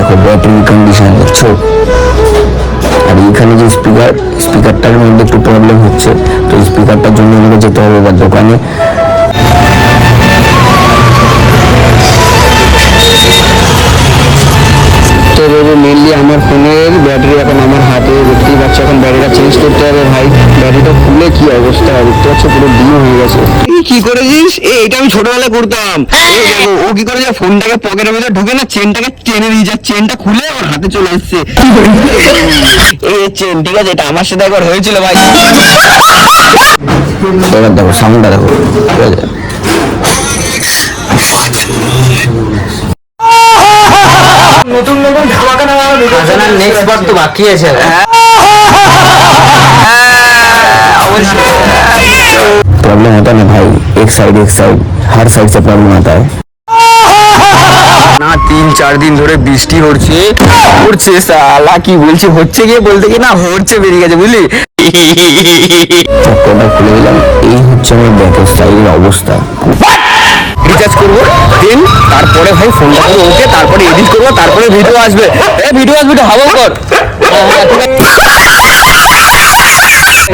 দেখো battery condition দেখছ আর এইখানে যে স্পিকার স্পিকারটার মধ্যে একটু প্রবলেম হচ্ছে। তো স্পিকারটার জন্য আমাকে যেতে হবে এবার দোকানে। মেনলি আমার ফোনের ব্যাটারি এখন আমার হাতে, দেখতেই পাচ্ছ, এখন ব্যাটারিটা চেঞ্জ করতে হবে ভাই। ব্যাটারিটা খুলে কি অবস্থা? দেখতে পাচ্ছ, পুরো ডিম হয়ে গেছে। এই কি করেছিস? এ এটা আমি ছোটবেলায় করতাম। ও কি করেছে ফোনটাকে পকেটের মধ্যে ঢুকে না চেনটাকে টেনে নিয়ে যা চেনটা খুলে ওর হাতে চলে এসছে। এই চেন ঠিক আছে এটা আমার সাথে একবার হয়েছিল ভাই। এবার দেখো সাউন্ডটা দেখো। ঠিক আছে। নেক্সট বার তো বাকি আছে। प्रॉब्लम होता है ना भाई एक साइड एक साइड हर साइड से प्रॉब्लम आता है না তিন চার দিন ধরে বৃষ্টি হচ্ছে হচ্ছে সালা কি বলছি হচ্ছে গিয়ে বলতে কি না হচ্ছে বেরিয়ে গেছে বুঝলি চক্করটা খুলে দিলাম এই হচ্ছে আমার ব্যাকের সাইডের অবস্থা রিচার্জ করবো দেন তারপরে ভাই ফোনটা করবো ওকে তারপরে এডিট করবো তারপরে ভিডিও আসবে এ ভিডিও আসবে তো হাওয়া কর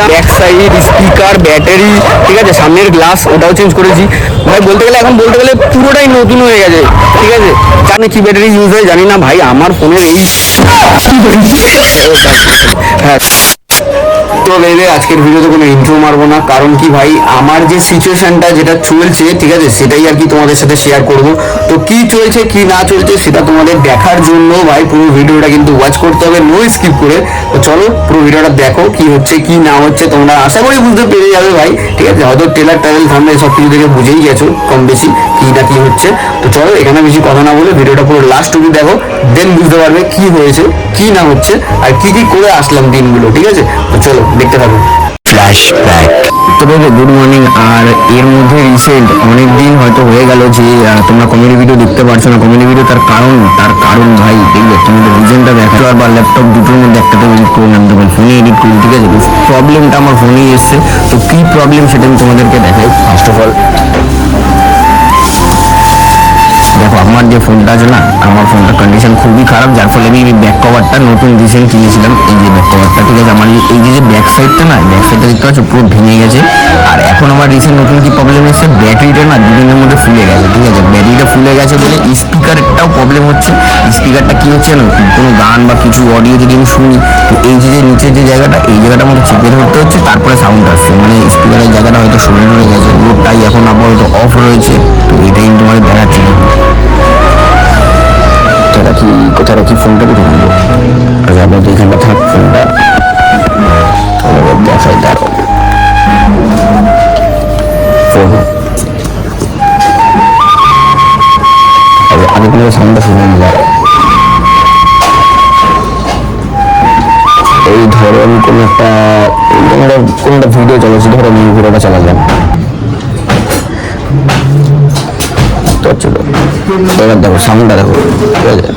ব্যাক সাইড স্পিকার ব্যাটারি ঠিক আছে? সামনের গ্লাস ওটাও চেঞ্জ করেছি। ভাই বলতে গেলে এখন বলতে গেলে পুরোটাই নতুন হয়ে গেছে ঠিক আছে? জানি কি ব্যাটারি ইউজ হয় জানি না ভাই আমার ফোনের এই হ্যাঁ। তো বেবে আজকের ভিডিওতে কোনো ইন্ট্রো মারবো না, কারণ কি ভাই, আমার যে সিচুয়েশনটা যেটা চলছে, ঠিক আছে, সেটাই আর কি তোমাদের সাথে শেয়ার করব। তো কি চলছে, কি না চলছে, সেটা তোমাদের দেখার জন্য ভাই, পুরো ভিডিওটা কিন্তু ওয়াচ করতে হবে নো স্কিপ করে। তো চলো, পুরো ভিডিওটা দেখো, কি হচ্ছে, কি না হচ্ছে, তোমরা আশা করি বুঝতে পেরে যাবে ভাই, ঠিক আছে? হয়তো টেলার ট্রাভেল থামলে সব কিছু থেকে বুঝেই গেছো, কম বেশি, কি না কি হচ্ছে। তো চলো, এখানে বেশি কথা না বলে ভিডিওটা পুরো লাস্ট অব্দি দেখো দেন বুঝতে পারবে কি হয়েছে। কি না হচ্ছে আর কি কি করে আসলাম দিনগুলো ঠিক আছে? তো চলো দেখতে থাকো। ফ্ল্যাশব্যাক তো বলব গুড মর্নিং আর এর মধ্যে রিসেন্ট অনেক দিন হয়তো হয়ে গেল যে তোমরা কমেডি ভিডিও দেখতে পারছ না। কমেডি ভিডিও তার কারণ তার কারণ ভাই দেখবে তোমাদের রিজনটা দেখো আর বা ল্যাপটপ দুটোর মধ্যে একটাতে এডিট করে নামতে পারি ফোনে এডিট করি ঠিক আছে? প্রবলেমটা আমার ফোনেই এসছে। তো কি প্রবলেম সেটা আমি তোমাদেরকে দেখাই। ফার্স্ট অফ অল আমার যে ফোনটা আছে না, আমার ফোনটার কন্ডিশন খুবই খারাপ, যার ফলে আমি ব্যাক কভারটা নতুন রিসেন্ট কিনেছিলাম। এই যে ব্যাক কভারটা ঠিক আছে, আমার এই যে ব্যাক সাইডটা না ব্যাক সাইডটা দেখতে পাচ্ছ, পুরো ভেঙে গেছে। আর এখন আমার রিসেন্ট নতুন কি প্রবলেম এসেছে? ব্যাটারিটা না দুদিনের মধ্যে ফুলে গেছে, ঠিক আছে? ব্যাটারিটা ফুলে গেছে বলে স্পিকারটাও প্রবলেম হচ্ছে। স্পিকারটা কি হচ্ছে না, কোনো গান বা কিছু অডিও যদি আমি শুনি, তো এই যে নিচের যে জায়গাটা, এই জায়গাটা আমাকে চেপে ধরতে হচ্ছে, তারপরে সাউন্ড আসছে। মানে স্পিকারের জায়গাটা হয়তো সরে সরে গেছে ওটাই এখন আপাতত অফ রয়েছে। তো এটাই তোমাদের দেখাচ্ছি রাখি কোথায় রাখি ফোনটা কোথায় রাখব আচ্ছা আপাতত এখানটা থাক ফোনটা দেখাই দাঁড়ো ফোন আচ্ছা আমি কোনো সাউন্ডটা শুনে নিলাম এই ধরো আমি কোনো একটা কোনো একটা ভিডিও চালাচ্ছি ধরো আমি ভিডিওটা চালালাম। তো চলো। এবার দেখো, সাউন্ডটা দেখো। ঠিক আছে?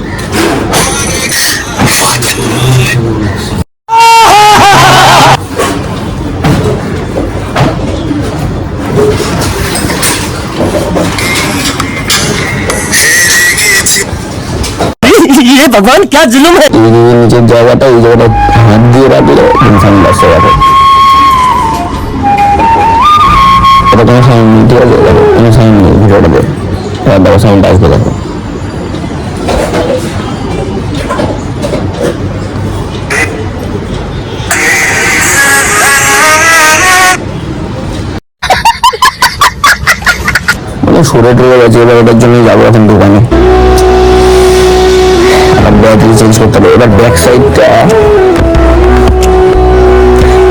भगवान क्या जुलुम है এই যে নিচের জায়গাটা এই জায়গাটা হাত দিয়ে রাখলে সাউন্ড আসতে পারে এটা কোনো সাউন্ড নেই ঠিক আছে দেখো কোনো সাউন্ড নেই ভিডিওটাতে এবার দেখো সাউন্ড আসবে দেখো মানে সরে টরে গেছে এবার ওটার জন্য যাবো এখন দোকানে ব্যাটারি চেঞ্জ করতে হবে। এবার ব্যাক সাইডটা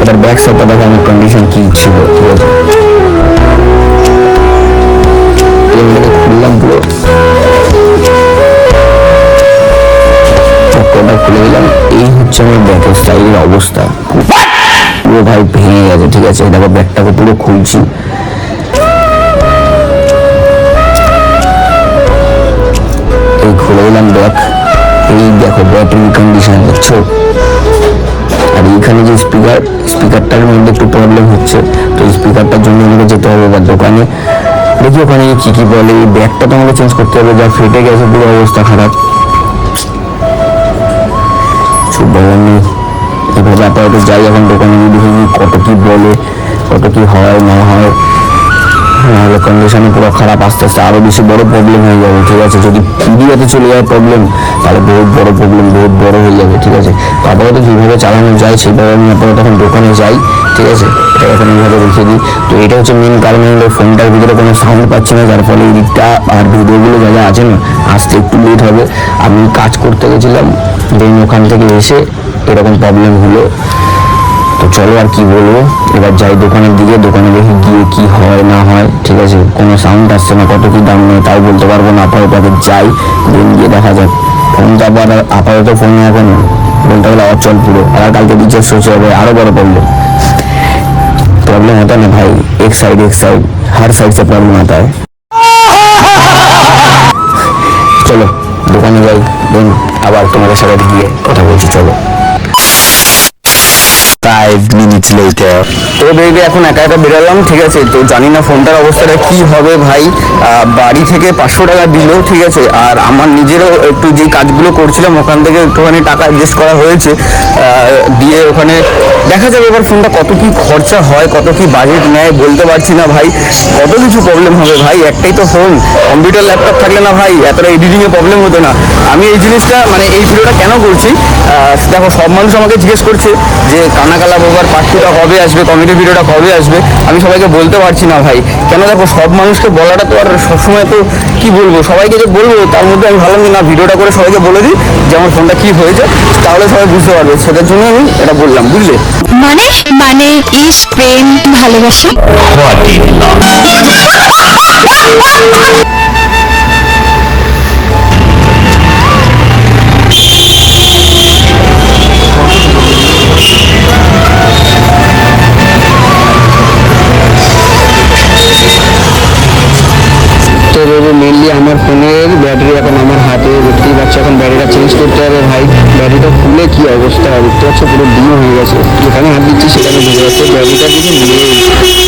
এবার ব্যাক সাইডটা দেখো আমার কন্ডিশন কি ছিল, ঠিক আছে? খুললাম পুরো। এই হচ্ছে আমার ব্যাকের অবস্থা। পুরো ভাই ভেঙে গেছে, ঠিক আছে? ব্যাগটাকে পুরো খুলছি। এই খুলে দিলাম ব্যাগ এই দেখো ব্যাটারি কন্ডিশন দেখছ আর এইখানে যে স্পিকার স্পিকারটার মধ্যে একটু প্রবলেম হচ্ছে। তো স্পিকারটার জন্য আমাকে যেতে হবে এবার দোকানে। দেখি ওখানে কি কি বলে। এই ব্যাগটা তো আমাকে চেঞ্জ করতে হবে, যা ফেটে গেছে, পুরো অবস্থা খারাপ। বলার নেই এভাবে আপাতত যাই, এখন দোকানে দেখি কত কি বলে, কত কি হয়, না হয়। নাহলে কন্ডিশনে পুরো খারাপ আস্তে আস্তে আরও বেশি বড় প্রবলেম হয়ে যাবে, ঠিক আছে? যদি ইন্ডিয়াতে চলে যায় প্রবলেম তাহলে বহুত বড় প্রবলেম বহুত বড় হয়ে যাবে, ঠিক আছে? তো আপাতত যেভাবে চালানো যায় সেইভাবে আমি আপাতত তখন দোকানে যাই, ঠিক আছে? এটা এখন এইভাবে রেখে দিই। তো এটা হচ্ছে মেন কারণ হলো ফোনটার ভিতরে কোনো সাউন্ড পাচ্ছি না, যার ফলে এদিকটা আর ভিডিওগুলো যা যা আছে না, আসতে একটু লেট হবে। আমি কাজ করতে গেছিলাম দেন ওখান থেকে এসে এরকম প্রবলেম হলো। তো চলো আর কি বলবো এবার যাই দোকানের দিকে দোকানে দেখি গিয়ে কি হয় না হয় ঠিক আছে কোনো সাউন্ড আসছে না কত কি দাম নেই তাও বলতে পারবো না আপাতত আগে যাই দিন গিয়ে দেখা যাক ফোনটা আবার আপাতত ফোনে এখন বলতে গেলে অচল পুরো আর কালকে রিচার্জ হচ্ছে হবে আরো বড় প্রবলেম प्रॉब्लम होता है ना भाई एक साइड एक साइड हर साइड से प्रॉब्लम आता है চলো দোকানে যাই দেন আবার তোমাদের সাথে গিয়ে কথা বলছি চলো ফাইভ মিনিটস লেটার তো বেবি এখন একা একা বেরোলাম, ঠিক আছে? তো জানি না ফোনটার অবস্থাটা কি হবে ভাই। বাড়ি থেকে পাঁচশো টাকা দিল, ঠিক আছে? আর আমার নিজেরও একটু যে কাজগুলো করছিলাম, ওখান থেকে একটুখানি টাকা অ্যাডজাস্ট করা হয়েছে। দিয়ে ওখানে দেখা যাবে এবার ফোনটা কত কি খরচা হয়, কত কি বাজেট নেয়, বলতে পারছি না ভাই। কত কিছু প্রবলেম হবে ভাই? একটাই তো ফোন কম্পিউটার ল্যাপটপ থাকলে না ভাই, এতটা এডিটিংয়ে প্রবলেম হতো না। আমি এই জিনিসটা মানে এই ভিডিওটা কেন করছি? দেখো, সব মানুষ আমাকে জিজ্ঞেস করছে যে কানাকালা বোবার পার্টিটা কবে আসবে কমেডি ভিডিওটা কবে আসবে আমি সবাইকে বলতে পারছি না ভাই। কেন দেখো সব মানুষকে বলাটা তো আর সবসময় তো কি বলব? সবাইকে যে বলব তার মধ্যে আমি ভাবলাম যে না ভিডিওটা করে সবাইকে বলে দিই যে আমার ফোনটা কি হয়েছে তাহলে সবাই বুঝতে পারবে। সেটার জন্য আমি এটা বললাম বুঝলে? মানে? মানে ইস প্রেম ভালোবাসা? তো মেনলি আমার ফোনের ব্যাটারি এখন আমার হাতে। দেখতেই পাচ্ছি এখন ব্যাটারিটা চেঞ্জ করতে হবে ভাই। ব্যাটারিটা খুলে কি অবস্থা? হবে দেখতে পাচ্ছ পুরো ডিম হয়ে গেছে। যেখানে হাত দিচ্ছি সেখানে ঢুকে যাচ্ছে ব্যাটারিটা কিন্তু নেই।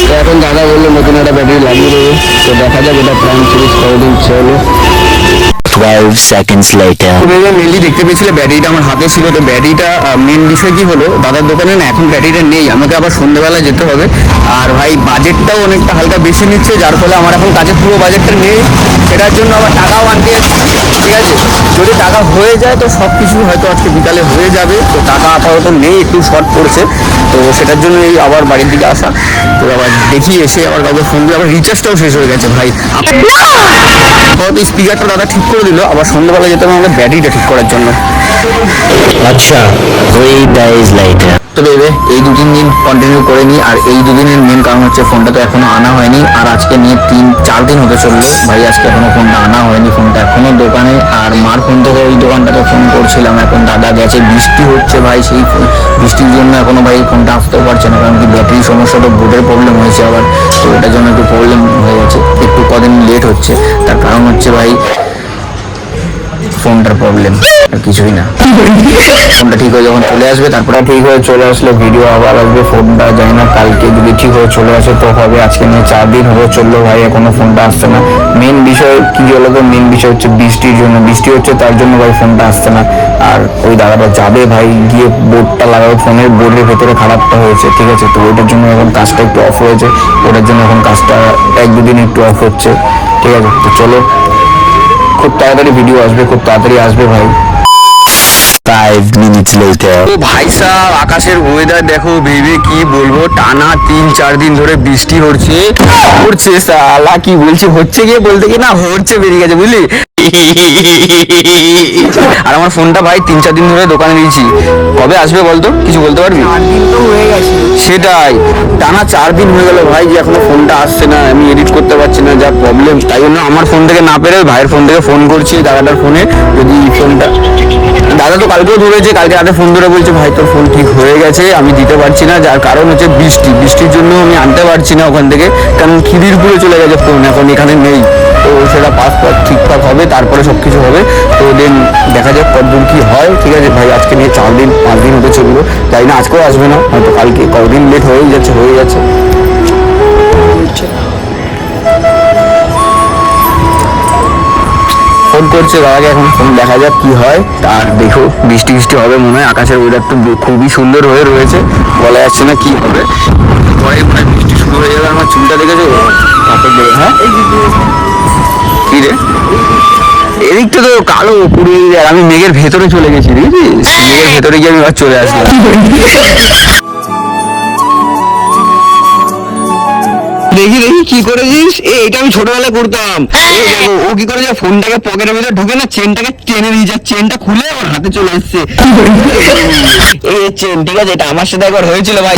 তো এখন দাদা বলল, নতুন একটা ব্যাটারি লাগিয়ে দেবে। তো দেখা যাক এটা প্রাণ সিরিজ কতদিন চলো। 12 seconds later. মেনলি দেখতে পেয়েছিলে ব্যাটারিটা আমার হাতে ছিল, তো ব্যাটারিটা মেন বিষয় কি হলো, দাদার দোকানে না এখন ব্যাটারিটা নেই, আমাকে আবার সন্ধ্যেবেলা যেতে হবে। আর ভাই বাজেটটাও অনেকটা হালকা বেশি নিচ্ছে, যার ফলে আমার এখন কাছে পুরো বাজেটটা নেই। সেটার জন্য আবার টাকাও আনতে ঠিক আছে? যদি টাকা হয়ে যায় তো সব কিছু হয়তো আজকে বিকালে হয়ে যাবে। তো টাকা আপাতত নেই একটু শর্ট পড়ছে। তো সেটার জন্য এই আবার বাড়ির দিকে আসা। তো আবার দেখি এসে আবার কাউকে ফোন দিয়ে আবার রিচার্জটাও শেষ হয়ে গেছে ভাই। স্পিকারটা দাদা ঠিক করে দিল আবার সন্ধ্যেবেলা যেতে হবে আমাদের ব্যাটারিটা ঠিক করার জন্য। আচ্ছা days later. তো ভেবে এই দু তিন দিন কন্টিনিউ করে নিই আর এই দুদিনের মেন কারণ হচ্ছে ফোনটা তো এখনও আনা হয়নি। আর আজকে নিয়ে তিন, চার দিন হতে চলল। ভাই, আজকে এখনও ফোনটা আনা হয়নি ফোনটা এখনও দোকানে। আর মার ফোন থেকে ওই দোকানটাতে ফোন করছিলাম। এখন দাদা গেছে, বৃষ্টি হচ্ছে ভাই, সেই বৃষ্টির জন্য এখনও ভাই ফোনটা আসতেও পারছে না, কারণ কি ব্যাটারি সমস্যা তো বোর্ডের প্রবলেম হয়েছে আবার। তো এটার জন্য একটু প্রবলেম হয়ে গেছে। একটু কদিন লেট হচ্ছে। তার কারণ হচ্ছে ভাই ফোনটার প্রবলেম আর কিছুই না। ফোনটা ঠিক হয়ে যখন চলে আসবে, তারপরে ঠিক হয়ে চলে আসলে ভিডিও আবার আসবে, ফোনটা জানি না কালকে যদি ঠিক হয়ে চলে আসে তো হবে, আজকে নিয়ে, চার দিন হয়ে চলল ভাই, এখনও ফোনটা আসছে না। মেন বিষয় কি হলো তো মেন বিষয় হচ্ছে বৃষ্টির জন্য, বৃষ্টি হচ্ছে তার জন্য ভাই ফোনটা আসছে না। আর ওই দাদাটা যাবে ভাই, গিয়ে বোর্ডটা লাগাবে ফোনের বোর্ডের ভেতরে খারাপটা হয়েছে, ঠিক আছে? তো ওইটার জন্য এখন কাজটা একটু অফ হয়েছে, ওটার জন্য এখন কাজটা এক দুদিন একটু অফ হচ্ছে, ঠিক আছে? তো চলো খুব তাড়াতাড়ি ভিডিও আসবে খুব তাড়াতাড়ি আসবে ভাই। Five minutes later. তো ভাই সাহ আকাশের ওয়েদার দেখো ভেবে কি বলব? টানা তিন চার দিন ধরে বৃষ্টি হচ্ছে। হচ্ছে সালা কি বলছি? হচ্ছে গিয়ে বলতে কি না হচ্ছে বেরিয়ে গেছে বুঝলি? আর আমার ফোনটা ভাই তিন চার দিন ধরে দোকানে দিয়েছি কবে আসবে বলতো? কিছু বলতে পারবি? সেটাই। টানা চার দিন হয়ে গেল ভাই যে এখনও ফোনটা আসছে না আমি এডিট করতে পারছি না যা প্রবলেম তাই জন্য আমার ফোন থেকে না পেরে ভাইয়ের ফোন থেকে ফোন করছি দাদাটার ফোনে যদি ফোনটা দাদা তো কালকেও ধরেছে কালকে রাতে ফোন ধরে বলছে ভাই তোর ফোন ঠিক হয়ে গেছে আমি দিতে পারছি না। যার কারণ হচ্ছে বৃষ্টি। বৃষ্টির জন্য আমি আনতে পারছি না ওখান থেকে কারণ খিদিরপুরে চলে গেছে ফোন এখন এখানে নেই। তো সেটা পাসপোর্ট ঠিকঠাক হবে তারপরে সব কিছু হবে। তো দেন দেখা যাক কতদিন কি হয় ঠিক আছে? ভাই আজকে নিয়ে চার দিন পাঁচ দিন হতে চলল। তাই না আজকেও আসবে না হয়তো কালকে কদিন লেট হয়েই যাচ্ছে হয়ে যাচ্ছে। ফোন করছে বাবাকে এখন ফোন দেখা যাক কি হয়। আর দেখো বৃষ্টি বৃষ্টি হবে মনে হয় আকাশের ওয়েদার তো খুবই সুন্দর হয়ে রয়েছে। বলা যাচ্ছে না কি হবে। পরে বৃষ্টি শুরু হয়ে যাবে আমার চুলটা দেখেছ? কাপড় দেবে হ্যাঁ? এদিকটা তো কালো পুরো আমি মেঘের ভেতরে চলে গেছি, দেখেছিস? মেঘের ভেতরে গিয়ে আমি আবার চলে আসলাম। কি করেছিস? এটা আমি ছোটবেলায় করতাম। ও কি করেছে ফোনটাকে পকেটের ভিতরে ঢুকে না চেনটাকে টেনে দিয়ে যায় চেনটা খুলে ওর হাতে চলে এসছে এই চেন ঠিক আছে এটা আমার সাথে একবার হয়েছিল ভাই।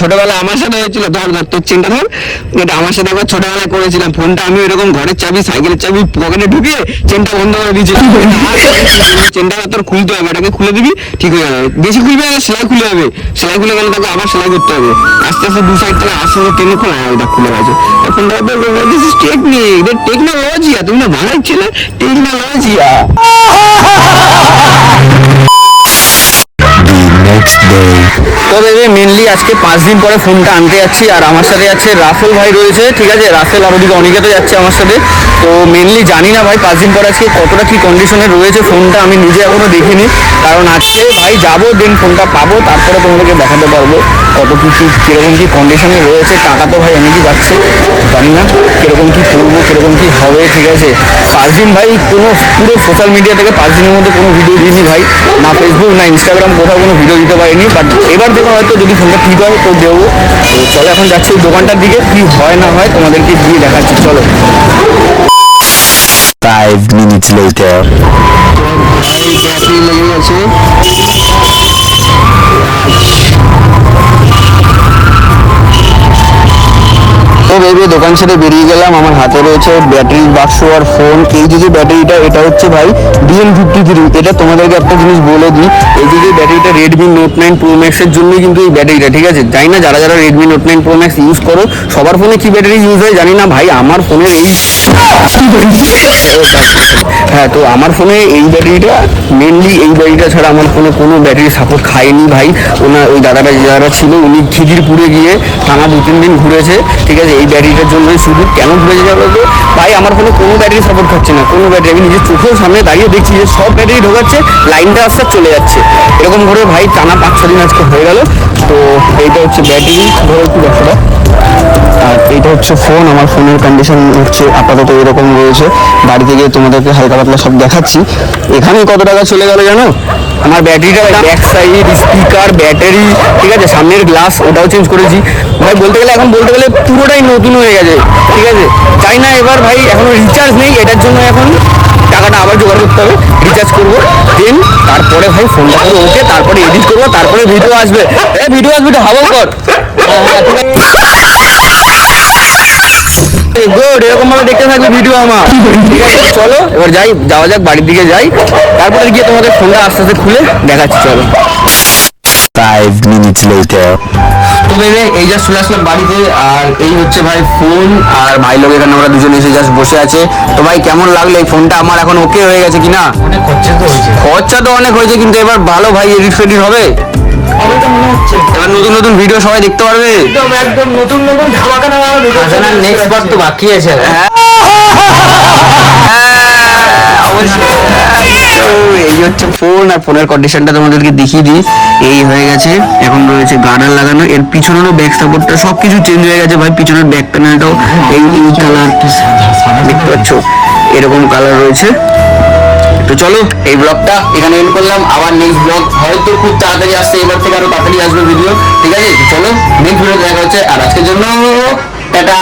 ছোটবেলা আমার সাথে হয়েছিল। ধর ধর তোর চেনটা ধর। এটা আমার সাথে একবার ছোটবেলায় করেছিলাম। ফোনটা আমি এরকম ঘরের চাবি সাইকেলের চাবি পকেটে ঢুকিয়ে চেনটা বন্ধ করে দিয়েছিলাম। চেনটা তোর খুলতে হবে এটাকে খুলে দিবি ঠিক হয়ে যাবে। বেশি খুলবে সেলাই খুলে হবে সেলাই খুলে গেলে তাকে আবার সেলাই করতে হবে। আস্তে আস্তে দু সাইড থেকে আস্তে খোলা হবে এটা খুলে গেছে। এখন দিস ইজ টেকনিক টেকনোলজিয়া তুমি না বানাচ্ছি না টেকনোলজিয়া তো মেনলি আজকে পাঁচ দিন পরে ফোনটা আনতে যাচ্ছি আর আমার সাথে যাচ্ছে রাসেল ভাই রয়েছে ঠিক আছে? রাফেল আর ওদিকে অনিকেত যাচ্ছে আমার সাথে। তো মেনলি জানি না ভাই পাঁচ দিন পরে আজকে কতটা কি কন্ডিশনে রয়েছে ফোনটা আমি নিজে এখনও দেখিনি। কারণ আজকে ভাই যাব দিন ফোনটা পাবো তারপরে তোমাদেরকে দেখাতে পারব। কত কিছু কীরকম কি কন্ডিশনে রয়েছে টাকা তো ভাই এনেই যাচ্ছে জানি না কীরকম কি করব কীরকম কি হবে ঠিক আছে? পাঁচ দিন ভাই কোনো পুরো সোশ্যাল মিডিয়া থেকে পাঁচ দিনের মধ্যে কোনো ভিডিও দিইনি ভাই না ফেসবুক না ইনস্টাগ্রাম কোথাও কোনো ভিডিও দিতে পারিনি বাট এবার থেকে হয়তো যদি ফোনটা ঠিক হয় তো দেবো। তো চলো এখন যাচ্ছি দোকানটার দিকে কি হয় না হয় তোমাদেরকে দিয়ে দেখাচ্ছি চলো। Minutes later. ব্যাটারি তো ভেবে দোকান ছেড়ে বেরিয়ে গেলাম। আমার হাতে রয়েছে ব্যাটারি বাক্স আর ফোন এই যে যে ব্যাটারিটা এটা হচ্ছে ভাই ডিএন ফিফটি থ্রি এটা তোমাদেরকে একটা জিনিস বলে দিই, এই যে যে ব্যাটারিটা রেডমি নোট নাইন প্রো ম্যাক্সের জন্যই কিন্তু এই ব্যাটারিটা ঠিক আছে? জানি না যারা যারা Redmi note nine pro max use করো, সবার ফোনে কি ব্যাটারি ইউজ হয় জানি না। ভাই, আমার ফোনের এই হ্যাঁ তো আমার ফোনে এই ব্যাটারিটা মেনলি এই ব্যাটারিটা ছাড়া আমার ফোনে কোনো ব্যাটারি সাপোর্ট খায়নি ভাই। ওনার ওই দাদাটা যারা ছিল, উনি খিদিরপুরে গিয়ে টানা দু তিন দিন ঘুরেছে। ঠিক আছে, এই ব্যাটারিটার জন্যই শুধু। কেন ঘুরেছে যাবে তো? ভাই, আমার ফোনে কোনো ব্যাটারি সাপোর্ট খাচ্ছে না। কোনো ব্যাটারি আমি নিজের চোখের সামনে দাঁড়িয়ে দেখছি যে সব ব্যাটারি ঢোকাচ্ছে লাইনটা আস্তে চলে যাচ্ছে। এরকম করে ভাই টানা পাঁচ ছ দিন আজকে হয়ে গেল। তো এইটা হচ্ছে ব্যাটারি ধরো একটু ব্যাপারটা আর এটা হচ্ছে ফোন আমার ফোনের কন্ডিশন হচ্ছে আপাতত এরকম রয়েছে। বাড়িতে গিয়ে তোমাদেরকে হালকা পাতলা সব দেখাচ্ছি। এখানেই কত টাকা চলে গেল জানো? আমার ব্যাটারিটা ব্যাক সাইড স্পিকার ব্যাটারি ঠিক আছে? সামনের গ্লাস ওটাও চেঞ্জ করেছি। ভাই বলতে গেলে এখন বলতে গেলে পুরোটাই নতুন হয়ে গেছে ঠিক আছে? চাই না এবার ভাই এখনও রিচার্জ নেই এটার জন্য এখন টাকাটা আবার জোগাড় করতে হবে রিচার্জ করব। দেন তারপরে ভাই ফোনটা পুরো ওকে তারপরে এডিট করব তারপরে ভিডিও আসবে। ভিডিও আসবে তো হাওয়া কর। হ্যাঁ, হ্যাঁ, গুড এরকম ভাবে দেখতে থাকবে ভিডিও আমার। ঠিক আছে চলো এবার যাই যাওয়া যাক বাড়ির দিকে যাই। তারপরে গিয়ে তোমাদের ফোনটা আস্তে আস্তে খুলে দেখাচ্ছি চলো। Five minutes later. তো ভেবে এই জাস্ট চলে আসলাম বাড়িতে আর এই হচ্ছে ভাই ফোন আর ভাই লোক এখানে আমরা দুজন এসে জাস্ট বসে আছে। তো ভাই কেমন লাগল এই ফোনটা আমার এখন ওকে হয়ে গেছে কিনা? অনেক খরচা তো হয়েছে। খরচা তো অনেক হয়েছে কিন্তু এবার ভালো ভাই এডিট ফেডিট হবে? হবে তো মনে হচ্ছে। এবার নতুন নতুন ভিডিও সবাই দেখতে পারবে। একদম একদম নতুন নতুন ধামাকা নেক্সট বার তো বাকি আছে তো এই হচ্ছে ফোন আর ফোনের কন্ডিশনটা তোমাদেরকে দেখিয়ে দিই। এই হয়ে গেছে এখন রয়েছে গার্ডার লাগানো। এর পিছনেরও ব্যাক সাপোর্টটা সব কিছু চেঞ্জ হয়ে গেছে ভাই পিছনের ব্যাক প্যানেলটাও এই এই কালার দেখতে পাচ্ছ এরকম কালার রয়েছে। তো চলো, এই ব্লগটা এখানে এন্ড করলাম। আবার নেক্সট ব্লগ হয়তো খুব তাড়াতাড়ি আসছে, এবার থেকে আরও তাড়াতাড়ি আসবে ভিডিও ঠিক আছে? চলো নেক্সট ভিডিও দেখা হচ্ছে। আর আজকের জন্য, টাটা!